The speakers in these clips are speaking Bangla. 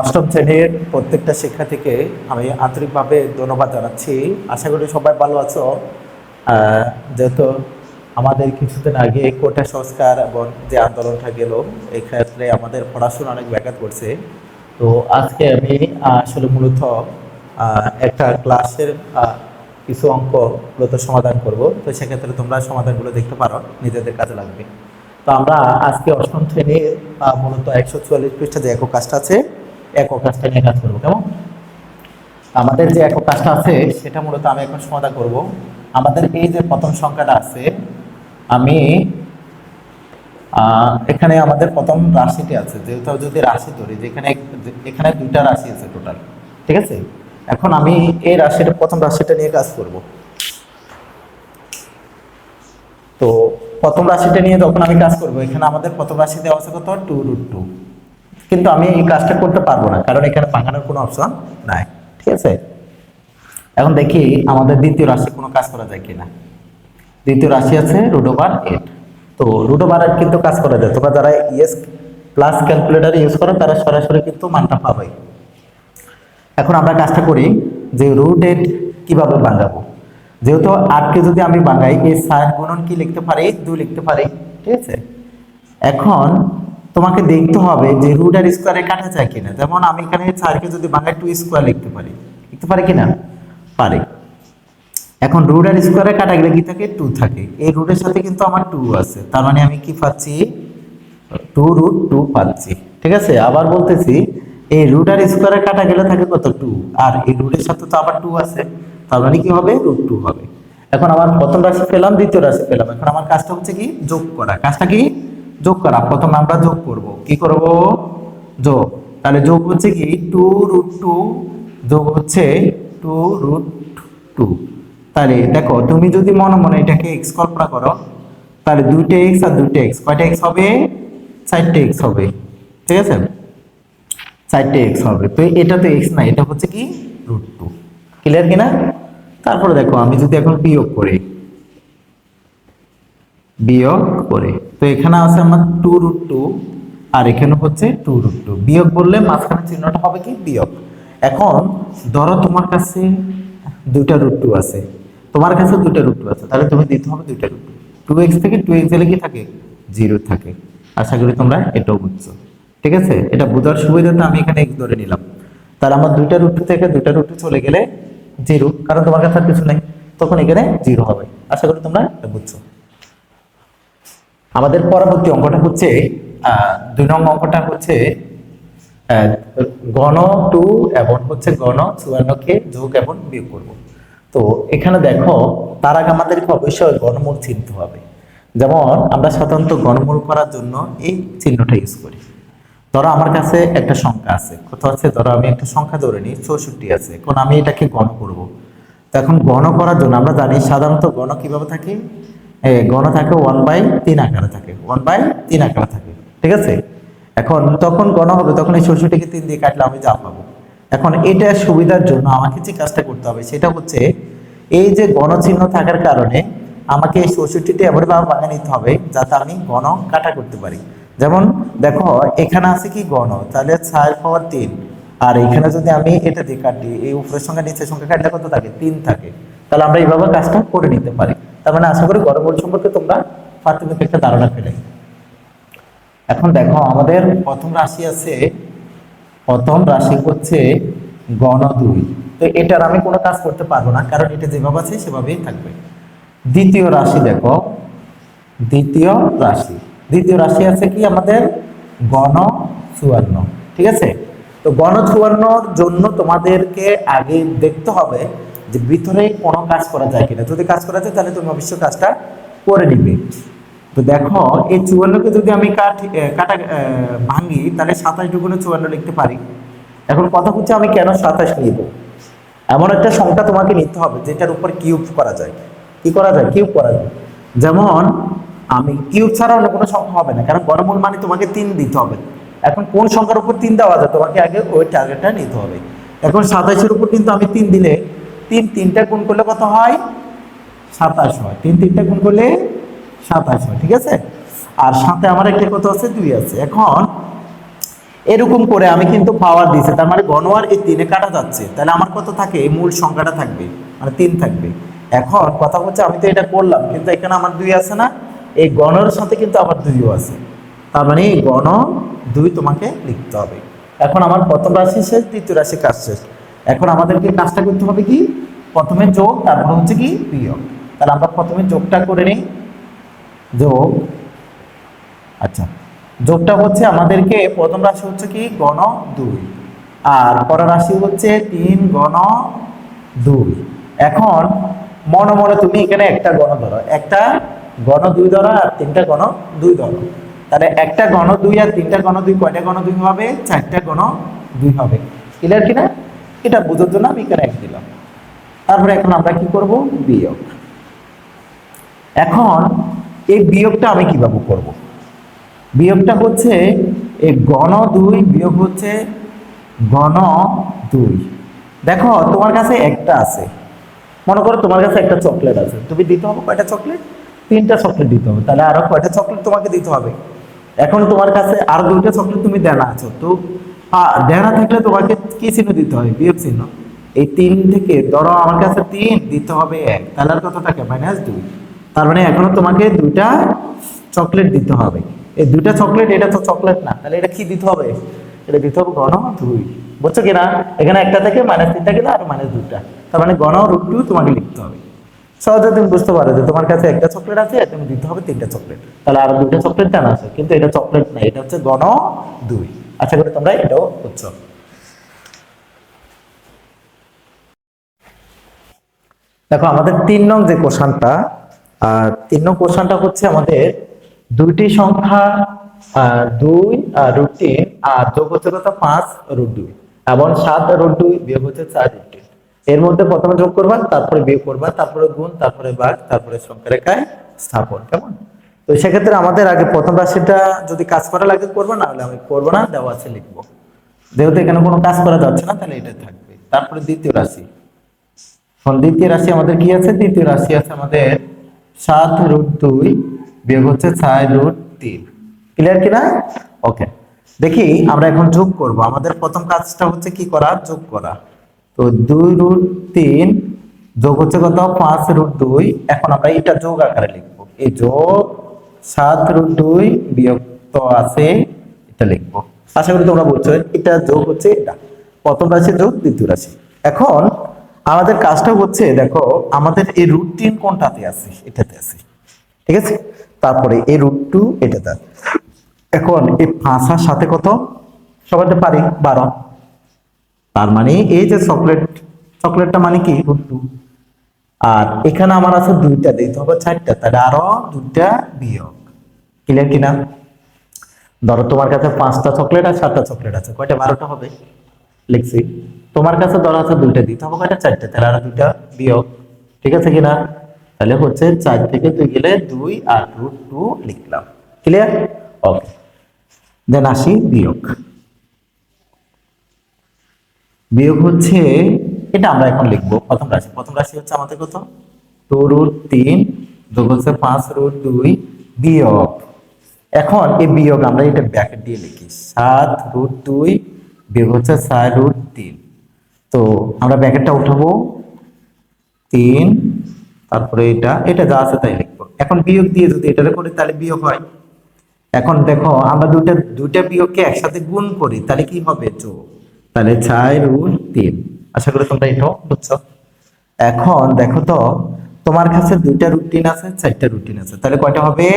অষ্টম শ্রেণির প্রত্যেকটা শিক্ষার্থীকে আমি আন্তরিকভাবে ধন্যবাদ জানাচ্ছি। আশা করি সবাই ভালো আছো। যেহেতু আমাদের কিছুদিন আগে কোটা সংস্কার এবং যে আন্দোলনটা গেল, এই ক্ষেত্রে আমাদের পড়াশোনা অনেক ব্যাঘাত করছে তো আজকে আমি আসলে মূলত একটা ক্লাসের কিছু অঙ্ক মূলত সমাধান করব। তো সেক্ষেত্রে তোমরা সমাধানগুলো দেখতে পারো, নিজেদের কাজে লাগবে। তো আমরা আজকে অষ্টম শ্রেণির মূলত একশো চুয়াল্লিশ পৃষ্ঠা যে একক কাজটা আছে, একক কাজটা নিয়ে কাজ করব, কেমন? আমাদের যে একক কাজটা আছে, সেটা মূলত আমি এখন সমাধান করব। আমাদের এই যে প্রথম সংখ্যাটা আছে, আমি এখানে আমাদের প্রথম রাশিটি আছে, যেহেতু যদি রাশি ধরি, যেখানে এখানে দুইটা রাশি আছে টোটাল ঠিক আছে? এখন আমি এই রাশিটা প্রথম রাশিটা নিয়ে কাজ করব। তো প্রথম রাশিটা নিয়ে যখন আমি কাজ করব, এখানে আমাদের প্রথম রাশি দেওয়া আছে কত? টু রুট টু কিন্তু আমি এই কাজটা করতে পারব না, কারণ এখানে ভাঙানোর কোনো অপশন নাই, ঠিক আছে? এখন দেখি আমাদের দ্বিতীয় রাশি কোনো কাজ করা যায় কিনা। দ্বিতীয় রাশি আছে রুট ওভার এইট তো রুট ওভার এইট কিন্তু কাজ করা যায়, তোমরা যারা ইএস প্লাস ক্যালকুলেটার ইউজ করো, তারা সরাসরি কিন্তু মানটা পাবে। এখন আমরা কাজটা করি যে রুট এইট কীভাবে ভাঙাবো। যেহেতু আটকে যদি আমি ভাঙাই এই সাইন গুণন কি লিখতে পারি? দুই লিখতে পারি। ঠিক আছে? এখন তোমাকে দেখতে হবে যে রুট আর স্কোয়ারে কাটা যায় কিনা। যেমন আমি এখানে চারকে যদি ভাঙাই টু স্কোয়ার লিখতে পারি। লিখতে পারি কিনা? পারি। এখন রুট আর স্কোয়ারে কাটা গেলে কি থাকে? টু থাকে। এই রুটের সাথে কিন্তু আমার টু আছে। তার মানে আমি কি পাচ্ছি? টু রুট টু পাচ্ছি। ঠিক আছে? আবার বলতেছি, এই রুট আর স্কোয়ারে কাটা গেলে থাকে কত? টু আর এই রুটের সাথে তো আবার টু আছে। তার মানে কি হবে? রুট টু হবে। এখন আমার প্রথম রাশি পেলাম, দ্বিতীয় রাশি পেলাম। এখন আমার কাজটা হচ্ছে কি? যোগ করা। কাজটা কি? যোগ করা। প্রথম আমরা যোগ করব। কি করব? যোগ। তাহলে যোগ হচ্ছে কি? টু রুট টু যোগ হচ্ছে টু রুট টু তাহলে দেখো, তুমি যদি মনে মনে এটাকে এক্স কল্পনা করো, তাহলে দুইটা এক্স আর দুইটা এক্স কয়টা এক্স হবে? চারটে এক্স হবে। ঠিক আছে? চারটে এক্স হবে। তো এটা তো এক্স না এটা হচ্ছে কি? রুট টু ক্লিয়ার কিনা? তারপরে দেখো, আমি যদি এখন বিয়োগ করি, বিয়োগ করে, তো এখানে আছে আমার টু রুট টু আর এখানে হচ্ছে টু রুট টু বিয়োগ বললে মাঝখানে চিহ্নটা হবে কি? বিয়োগ। এখন ধরো তোমার কাছে দুইটা রুট টু আছে। তোমার কাছে দুইটা রুট টু আছে, তাহলে তুমি দিতে হবে দুইটা রুট টু টু এক্স থেকে টু এক্স এলে কি থাকে? জিরো থাকে। আশা করি তোমরা এটাও বুঝছ। ঠিক আছে? এটা বোঝার সুবিধাতে আমি এখানে এক্স ধরে নিলাম। তাহলে আমার দুইটা রুট থেকে দুইটা রুট চলে গেলে জিরো, কারণ তোমার কাছে আর কিছু নেই, তখন এখানে জিরো হবে। আশা করি তোমরা বুঝছ। আমাদের পরবর্তী অঙ্কটা হচ্ছে দুই নম্বর অঙ্কটা হচ্ছে গণ টু এবং হচ্ছে গণ চুয়ান্নকে যোগ এবং বিয়োগ করব। তো এখানে দেখো, তার আগে আমাদেরকে অবশ্যই গণমূল চিনতে হবে। যেমন আমরা সাধারণত গণমূল করার জন্য এই চিহ্নটা ইউজ করি। ধরো আমার কাছে একটা সংখ্যা আছে। কত আছে, ধরো আমি একটা সংখ্যা ধরে নিই, চৌষট্টি আছে। এখন আমি এটাকে গণ করব। তো এখন গণ করার জন্য আমরা জানি সাধারণত গণ কীভাবে থাকে? গণ থাকে ওয়ান বাই তিন আকারে থাকে। ওয়ান বাই তিন আকারে থাকে। ঠিক আছে? এখন তখন গণ হবে, তখন এই চৌষট্টিকে তিন দিয়ে কাটলে আমি যা পাবো। এখন এটা সুবিধার জন্য আমাকে যে কাজটা করতে হবে, সেটা হচ্ছে এই যে গণ চিহ্ন থাকার কারণে আমাকে এই চৌষট্টিটি এমনভাবে বানিয়ে নিতে হবে, যাতে আমি গণ কাটা করতে পারি। যেমন দেখো, এখানে আছে কি গণ? তাহলে চার পাওয়ার তিন। আর এখানে যদি আমি এটা দিয়ে কাটি এই উপরের সঙ্গে নিচের সঙ্গে কাটলে কত থাকে? তিন থাকে। তাহলে আমরা এইভাবে কাজটা করে নিতে পারি। তার মানে আশা করি গণমূল সম্পর্কে তোমরা প্রাথমিক একটা ধারণা পেলে। এখন দেখো, আমাদের প্রথম রাশি আছে, প্রথম রাশি হচ্ছে গণ দুই। তো এটার আমি কোনো কাজ করতে পারব না, কারণ এটা যেভাবে আছে সেভাবেই থাকবে। দ্বিতীয় রাশি দেখো, দ্বিতীয় রাশি। দ্বিতীয় রাশি আছে কি? আমাদের গণ চুয়ান্ন। ঠিক আছে? তো গণ চুয়ান্নর জন্য তোমাদেরকে আগে দেখতে হবে যে ভিতরে কোনো কাজ করা যায় কিনা। যদি কাজ করা যায় তাহলে তুমি অবশ্যই কাজটা করে নিবে। তো দেখো এই চুয়ান্নকে যদি আমি এ, কাটা ভাঙি তাহলে সাতাশ দুগুণে চুয়ান্ন লিখতে পারি। এখন কথা হচ্ছে আমি কেন সাতাশ নিব? এমন একটা সংখ্যা তোমাকে নিতে হবে যেটার উপর কিউব করা যায়। কি করা যায়? কিউব করা যায়। যেমন আমি কিউব ছাড়া অন্য কোনো সংখ্যা হবে না। কারণ বর্গমূল মানে তোমাকে তিন দিতে হবে। এখন কোন সংখ্যার উপর তিন দেওয়া যায়, তোমাকে আগে ওই টার্গেটটা নিতে হবে। এখন সাতাশের উপর কিন্তু আমি তিন দিলে তিন তিনটা গুণ করলে কত হয়? সাতাশ হয়। তিন তিনটা গুণ করলে সাতাশ হয়, ঠিক আছে? আর সাথে আমার একটা কত আছে, দুই আছে। এখন এরকম করে আমি কিন্তু পাওয়ার দিয়েছি, তার মানে গণওয়ার এই তিনে কাটা যাচ্ছে। তাহলে আমার কত থাকে? এই মূল সংখ্যাটা থাকবে মানে তিন থাকবে। এখন কথা হচ্ছে আমি তো এটা করলাম, কিন্তু এখানে আমার দুই আছে না। এই গণর সাথে কিন্তু আবার দুইও আছে। তার মানে এই গণ দুই তোমাকে লিখতে হবে। এখন আমার প্রথম রাশি শেষ, দ্বিতীয় রাশি কাজ শেষ। এখন আমাদেরকে কাজটা করতে হবে কি? প্রথমে যোগ, তারপর হচ্ছে কি? বিয়োগ। তাহলে আমরা প্রথমে যোগটা করে নিই। যোগ। আচ্ছা। যোগটা হচ্ছে আমাদেরকে প্রথম রাশি হচ্ছে কি? গণ দুই। আর পরের রাশি হচ্ছে তিন, গণ দুই। এখন মনে মনে তুমি এখানে একটা গণ ধরো। একটা গণ দুই ধরো আর তিনটা গণ দুই ধরো তাহলে একটা গণ দুই আর তিনটা গণ দুই কয়টা গণ দুই হবে? চারটা গণ দুই হবে। ক্লিয়ার কিনা? এটা বোঝার জন্য আমি এখানে এক দিলাম। তারপরে এখন আমরা কি করব? বিয়োগ। এখন এই বিয়োগটা আমি কীভাবে করব? বিয়োগটা হচ্ছে এই গণ দুই বিয়োগ হচ্ছে গণ দুই দেখো, তোমার কাছে একটা আছে। মনে করো তোমার কাছে একটা চকলেট আছে। তুমি দিতে হবে কয়টা চকলেট? তিনটা চকলেট দিতে হবে। তাহলে আরও কয়টা চকলেট তোমাকে দিতে হবে? এখন তোমার কাছে আর দুইটা চকলেট তুমি দেনা আছো। তো দেনা থাকলে তোমাকে কি চিহ্ন দিতে হবে বিয়োগ চিহ্ন। এই তিন থেকে, ধরো আমার কাছে তিন, দিতে হবে এক। তাহলে আর কত থাকে মাইনাস দুই। তার মানে এখনও তোমাকে দুইটা চকলেট দিতে হবে। এই দুইটা চকলেট এটা তো চকলেট না। তাহলে এটা কি দিতে হবে? এটা দিতে হবে গণ দুই। বুঝছ কিনা? এখানে একটা থেকে মাইনাস তিনটা গেলে আর মাইনাস দুইটা। তার মানে গণ রুট টু তোমাকে লিখতে হবে। সহজে তুমি বুঝতে পারো যে তোমার কাছে একটা চকলেট আছে, তুমি দিতে হবে তিনটা চকলেট তাহলে আরও দুইটা চকলেট জানা আছে, কিন্তু এটা চকলেট না, এটা হচ্ছে গণ দুই। আশা করি তোমরা এটাও বুঝছ। দেখো, আমাদের তিন নং যে কোশ্চানটা আর তিন নং কোশ্চানটা হচ্ছে আমাদের দুইটি সংখ্যা দুই রুট তিন, আর যোগ হচ্ছে কত? পাঁচ, রুট দুই। এবং সাত, রুট দুই, বিয়োগ হচ্ছে চার, রুট এর মধ্যে প্রথমে যোগ করবা, তারপরে বিয়োগ করবা, তারপরে গুণ, তারপরে ভাগ, তারপরে সংখ্যা রেখায় স্থাপন, কেমন? তো সেক্ষেত্রে আমাদের আগে প্রথম রাশিটা যদি কাজ করা লাগে করব না হলে আমি করব না, দেওয়া আছে লিখব। যেহেতু এখানে কোনো কাজ করা যাচ্ছে না, তাহলে এটা থাকবে। তারপরে দ্বিতীয় রাশি। এখন দ্বিতীয় রাশি আমাদের কি আছে? দ্বিতীয় রাশি আছে আমাদের সাত রুট দুই বিয়োগ হচ্ছে ছয় রুট তিন। ক্লিয়ার কিনা? ওকে দেখি, আমরা এখন যোগ করব। আমাদের প্রথম কাজটা হচ্ছে কি করা? যোগ করা। তো দুই রুট তিন যোগ হচ্ছে কত? পাঁচ রুট দুই। এখন আমরা এটা যোগ আকারে লিখব। এই যোগ সাত রুট দুই বিয়োগ আছে, এটা লিখব। আশা করি তোমরা বলছো এটা যোগ হচ্ছে এটা। প্রথম রাশি যোগ, দ্বিতীয় রাশি। এখন আমাদের কাজটা হচ্ছে, দেখো, আমাদের এই রুট তিন কোনটাতে আছে? এটাতে আছে। ঠিক আছে? তারপরে এই রুট টু এটাতে এখন এই পাঁচার সাথে কত? সবাই তো পারি, বারো। তার মানে এই যে চকলেট চকলেটটা মানে কি টু আর এখানে আমার আছে দুইটা দিতে হবে চারটা, তাহলে আরও দুইটা বিয়োগ। ক্লিয়ার কিনা? ধরো তোমার কাছে পাঁচটা চকলেট আর সাতটা চকলেট আছে, কয়টা? বারোটা হবে। লিখছি। তোমার কাছে ধরো আছে দুইটা দিতে হবে কয়টা? চারটে, তাহলে আরও দুইটা বিয়োগ। ঠিক আছে কিনা? তাহলে হচ্ছে চার থেকে দুই গেলে দুই আর রুট টু লিখলাম। ক্লিয়ার ওকে দেন আসি বিয়োগ। বিয়োগ হচ্ছে, এটা আমরা এখন লিখব। প্রথম রাশি। প্রথম রাশি হচ্ছে আমাদের কত? টু রুট তিন যোগ হচ্ছে পাঁচ রুট দুই বিয়োগ। এখন এই বিয়োগ আমরা এটা ব্যাকেট দিয়ে লিখি। সাত রুট দুই বিয়োগ হচ্ছে ছয় রুট তিন। তো আমরা ব্যাকেটটা উঠাবো। তিন, তারপরে এটা এটা যা আছে তাই লিখব। এখন বিয়োগ দিয়ে যদি এটা করি, তাহলে বিয়োগ হয়। এখন দেখো, আমরা দুইটা দুইটা বিয়োগকে একসাথে গুণ করি, তাহলে কি হবে? যোগ। তাহলে চার রুট তিন। আশা করি তোমরা এটাও বুঝছ। এখন দেখো তো, তোমার কাছে দুইটা রুটিন আছে, চারটা রুটিন আছে। তাহলে কয়টা হবে?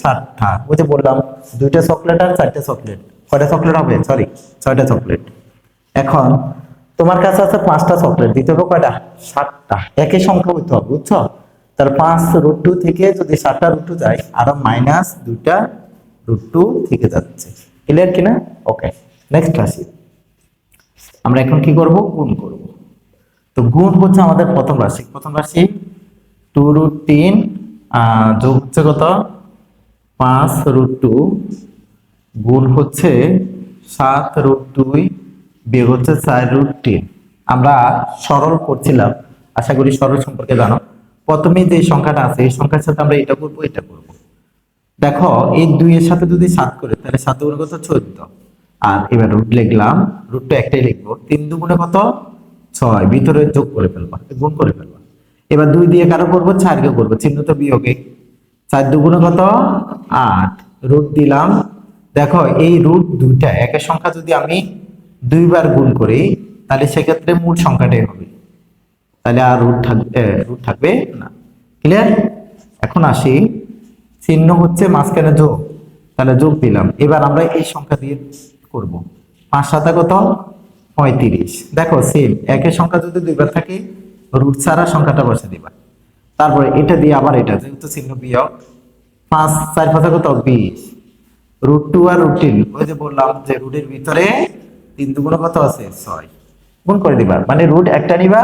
সাতটা। ওই যে বললাম, দুইটা চকলেট আর চারটা চকলেট। কয়টা চকলেট হবে? সরি, ছয়টা চকলেট। এখন তোমার কাছে আছে পাঁচটা চকলেট, দিতে হবে কয়টা? সাতটা। একই সংখ্যা হইতে হবে, বুঝছ? তাহলে পাঁচ রুট টু থেকে যদি সাতটা রুট টু যায়, আরও মাইনাস দুইটা রুট টু থেকে যাচ্ছে। ক্লিয়ার কিনা? ওকে নেক্সট রাশি আমরা এখন কি করব? গুণ করব। তো গুণ হচ্ছে আমাদের প্রথম রাশি। প্রথম রাশি টু রুট তিন যোগ হচ্ছে কত? পাঁচ রুট টু গুণ হচ্ছে সাত রুট দুই, বিয়োগ হচ্ছে চার রুট তিন। আমরা সরল করছিলাম। আশা করি সরল সম্পর্কে জানো। প্রথমে যে সংখ্যাটা আছে, এই সংখ্যার সাথে আমরা এটা করব এটা করব। দেখো, এই দুইয়ের সাথে যদি সাত করে, তাহলে সাত গুণ কত? চোদ্দ। আর এবার রুট লিখলাম রুটটা একটাই লিখব, তিন দুগুণে কত? ছয়, ভিতরে যোগ করে ফেলবা গুণ করে ফেলবা। এবার দুই দিয়ে কারও করব? চারকে করব, চিহ্ন তো বিয়োগে। চার দুগুণে কত? আট। রুট দিলাম। দেখো, এই রুট দুইটা, একের সংখ্যা যদি আমি দুইবার গুণ করি, তাহলে সেক্ষেত্রে মূল সংখ্যাটাই হবে। তাহলে আর রুট থাকবে রুট থাকবে না। ক্লিয়ার এখন আসি। চিহ্ন হচ্ছে মাঝখানে যোগ। তাহলে যোগ দিলাম। এবার আমরা এই সংখ্যা দিয়ে করব। পাঁচ সাতা কত পঁয়ত্রিশ। দেখো সেম একের সংখ্যা যদি দুইবার থাকে রুট ছাড়া সংখ্যাটা বসে দিবা। তারপরে এটা দিয়ে আবার এটা, যেহেতু চিহ্ন বিয়োগ, পাঁচ, চার পাঁচা কত বিশ। রুট টু আর রুট তিন ওই যে বললাম যে রুটের ভিতরে তিন দুগুণে কত আছে? ছয়। গুণ করে দিবা। মানে রুট একটা নিবা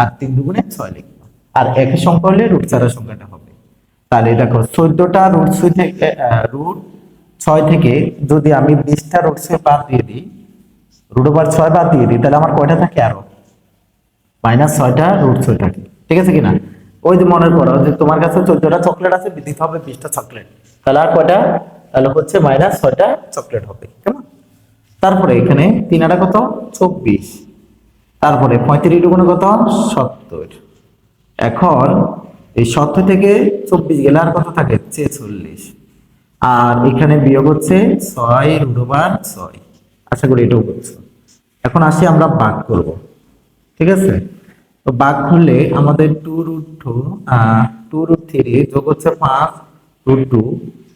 আর তিন দুগুণে ছয় লিখবা। আর একই সংখ্যা হলে রুট ছাড়া সংখ্যাটা হবে। তাহলে দেখো, চোদ্দটা রুট ছয় রুট ছয় থেকে যদি আমি বিশটা রুট ছয় বাদ দিয়ে দিই রুট ওভার ছয় বাদ দিয়ে দিই, তাহলে আমার কয়টা থাকে? আরও। মাইনাস ছয়টা রুট ছয় থাকে। ঠিক আছে কিনা? ওই যে মনে করো যে তোমার কাছে চোদ্দটা চকলেট আছে দিতে হবে বিশটা চকলেট তাহলে আর কয়টা? তাহলে হচ্ছে মাইনাস ছয়টা চকলেট হবে, কেমন? তারপরে এখানে তিন আটা কত? চব্বিশ। তারপরে পঁয়ত্রিশ দুগুণে কত? সত্তর। এখন এই সত্তর থেকে চব্বিশ গেলে আর কত থাকে? ছেচল্লিশ। আর এখানে বিয়োগ হচ্ছে ছয় রুডোবার ছয়। আশা করি এটাও করছ এখন আসি আমরা বাঘ করব। ঠিক আছে? তো বাঘ করলে আমাদের two root two two root three যোগ হচ্ছে পাঁচ রুট টু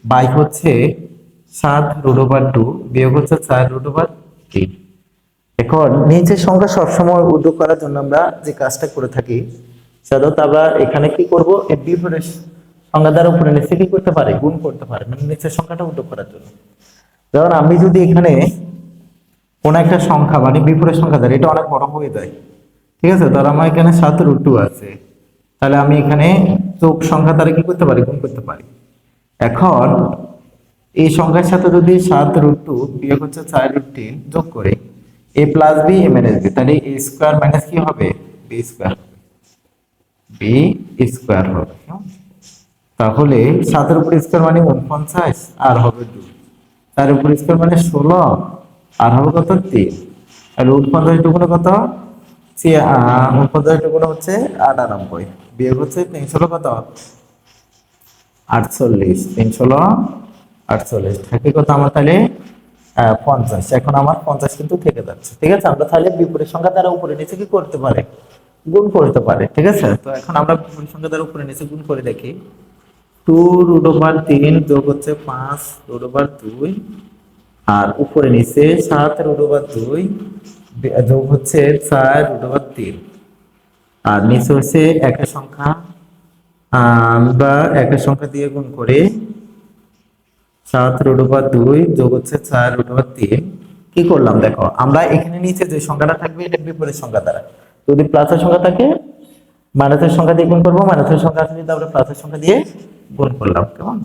বাই হচ্ছে সাত রুট ওভার টু বিয়োগ হচ্ছে চার রুট ওভার থ্রি এখন নিচের সংখ্যা সবসময় উদ্যোগ করার জন্য আমরা যে কাজটা করে থাকি সাধারণত আমরা এখানে কি করব? এই বিপরীত সংখ্যা দ্বারা উপরে নিচে কি করতে পারে? গুণ করতে পারে। মানে নিচের সংখ্যাটা উদ্যোগ করার জন্য। যেমন আমি যদি এখানে কোন একটা সংখ্যা মানে বিপরীত সংখ্যা দ্বারা এটা অনেক বড় হয়ে যায়। ঠিক আছে? ধর আমার এখানে সাত রুট টু আছে। তাহলে আমি এখানে চোখ সংখ্যা দ্বারা কি করতে পারি? গুণ করতে পারি। এখন এই সংখ্যার সাথে যদি সাত রুট টু বিয়োগ হচ্ছে চার রুট তিন যোগ করে A plus B A minus B তাহলে এ স্কোয়ার মাইনাস কি হবে? বি স্কোয়ার বি স্কোয়ার হবে? তাহলে সাতের উপর স্কোয়ার মানে উনপঞ্চাশ আর হবে দুই তার উপর স্কোয়ার মানে ষোলো, আর হবে কত? তিন। আর উনপঞ্চাশ টুকুনো কত? উনপঞ্চাশ টুকুনো হচ্ছে আটানব্বই। হচ্ছে কত? আটচল্লিশ। তিন ষোলো আটচল্লিশ। থাকে কত আমার তাহলে? পঞ্চাশ। এখন আমার পঞ্চাশ কিন্তু থেকে যাচ্ছে। ঠিক আছে? আমরা তাহলে বিপরীত সংখ্যা দ্বারা উপরে নিচে কি করতে পারে? গুণ করতে পারে। ঠিক আছে? তো এখন আমরা বিপরীত সংখ্যা দ্বারা উপরে নিচে গুণ করে দেখি। টু রুট ওভার তিন যোগ হচ্ছে পাঁচ রুট ওভার দুই। আর উপরে নিচে সাত রুট ওভার দুই যোগ হচ্ছে চার রুট ওভার তিন। আর নিচে হচ্ছে একের সংখ্যা আমরা একের সংখ্যা দিয়ে গুণ করে সাত রুট ওভার দুই যোগ হচ্ছে চার রুট ওভার তিন। কি করলাম দেখো, আমরা এখানে নিচে যে সংখ্যাটা থাকবে, এটা বিপরীত সংখ্যা দ্বারা। যদি প্লাসের সংখ্যা থাকে, মাইনাসের সংখ্যা দিয়ে গুণ করব, মাইনাসের সংখ্যা যদি আমরা প্লাসের সংখ্যা দিয়ে গুণ করলাম, কেমন?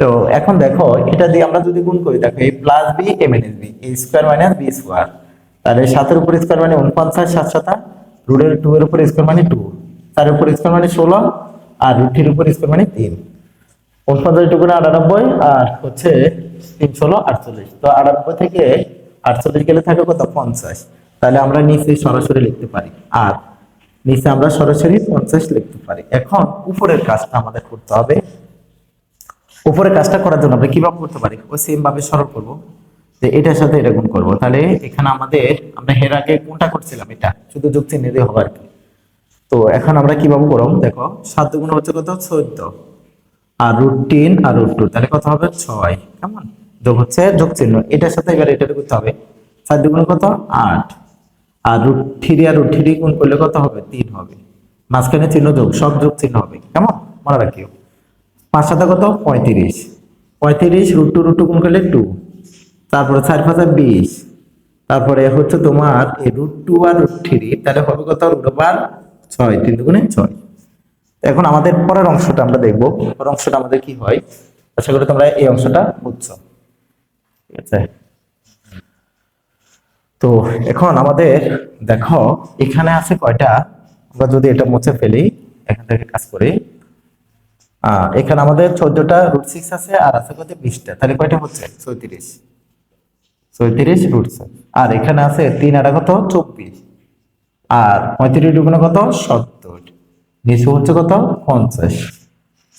তো এখন দেখো, এটা দিয়ে আমরা যদি গুণ করি, দেখো এই plus B A minus B A square minus B square তাহলে সাতের উপর স্কোয়ার মানে উনপঞ্চাশ, সাত সাতা রুটের টু এর উপর স্কোয়ার মানে টু তার উপর স্কোয়ার মানে ষোলো, আর রুটির উপর স্কোয়ার মানে তিন। উনপঞ্চাশ টুকুরে আটানব্বই, আর হচ্ছে তিন, ষোলো, আটচল্লিশ। তো আটানব্বই থেকে আটচল্লিশ গেলে থাকে কত? পঞ্চাশ। তাহলে আমরা নিচে সরাসরি লিখতে পারি। আর নিচে আমরা সরাসরি পঞ্চাশ লিখতে পারি। এখন উপরের কাজটা আমাদের করতে হবে। উপরের কাজটা করার জন্য আমরা কীভাবে করতে পারি? ওই সেম ভাবে সরল করব। যে এটার সাথে এটা গুণ করব। তাহলে এখানে আমাদের, আমরা হের আগে কোনটা করছিলাম? এটা। শুধু যোগ চিহ্ন দিয়ে হবে আর কি। তো এখন আমরা কীভাবে করব? দেখো, সাত গুণ হচ্ছে কত? চোদ্দ। আর রুট তিন আর রুট টু তাহলে কত হবে? ছয়। কেমন? যোগ হচ্ছে যোগ চিহ্ন। এটার সাথে এবার এটা করতে হবে। সাত দুগুণ কত? আট। আর রুট থ্রি আর রুট থ্রি গুণ করলে কত হবে? তিন হবে। মাঝখানে চিহ্ন যোগ, সব যোগ চিহ্ন হবে। কেমন? মনে রাখিও। পাঁচ সাথে কত? পঁয়ত্রিশ। পঁয়ত্রিশ রুট টু রুট টু গুণ করলে টু। তারপরে চার পাঁচা বিশ। তারপরে হচ্ছে তোমার এই রুট টু আর রুট থ্রি, তাহলে হবে কত? রুট ওভার ছয়, তিন দুগুণে ছয়। এখন আমাদের পরের অংশটা আমরা দেখব। পরের অংশটা আমাদের কি হয়? আশা করি তোমরা এই অংশটা বুঝছ। ঠিক আছে? তো এখন আমাদের দেখো এখানে আছে কয়টা? আমরা যদি এটা মুছে ফেলি এখান থেকে কাজ করি। এখানে আমাদের চোদ্দটা রুট সিক্স আছে আর আছে কত বিশটা। তাহলে কয়টা হচ্ছে? চৌত্রিশ ছয়ত্রিশ রুট আর এখানে আছে তিন আটা কত? চব্বিশ। আর পঁয়ত্রিশ দুগুণে কত? সত্তর। নিচে হচ্ছে কত? পঞ্চাশ।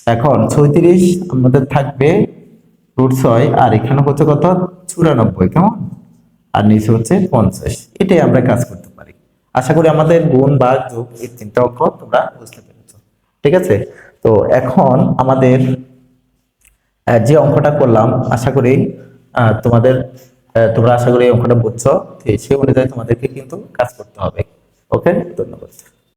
এখন ছয়ত্রিশ আমাদের থাকবে রুট ছয় আর এখানে হচ্ছে কত? চুরানব্বই। কেমন? আর নিচে হচ্ছে পঞ্চাশ। এটাই আমরা কাজ করতে পারি। আশা করি আমাদের গুণ বা যোগ এই তিনটা অঙ্ক তোমরা বুঝতে পেরেছ। ঠিক আছে? তো এখন আমাদের যে অঙ্কটা করলাম, আশা করি তোমাদের তোমরা আশা করি অঙ্কটা বুঝছ। সেই অনুযায়ী তোমাদেরকে কিন্তু কাজ করতে হবে। ওকে? ধন্যবাদ।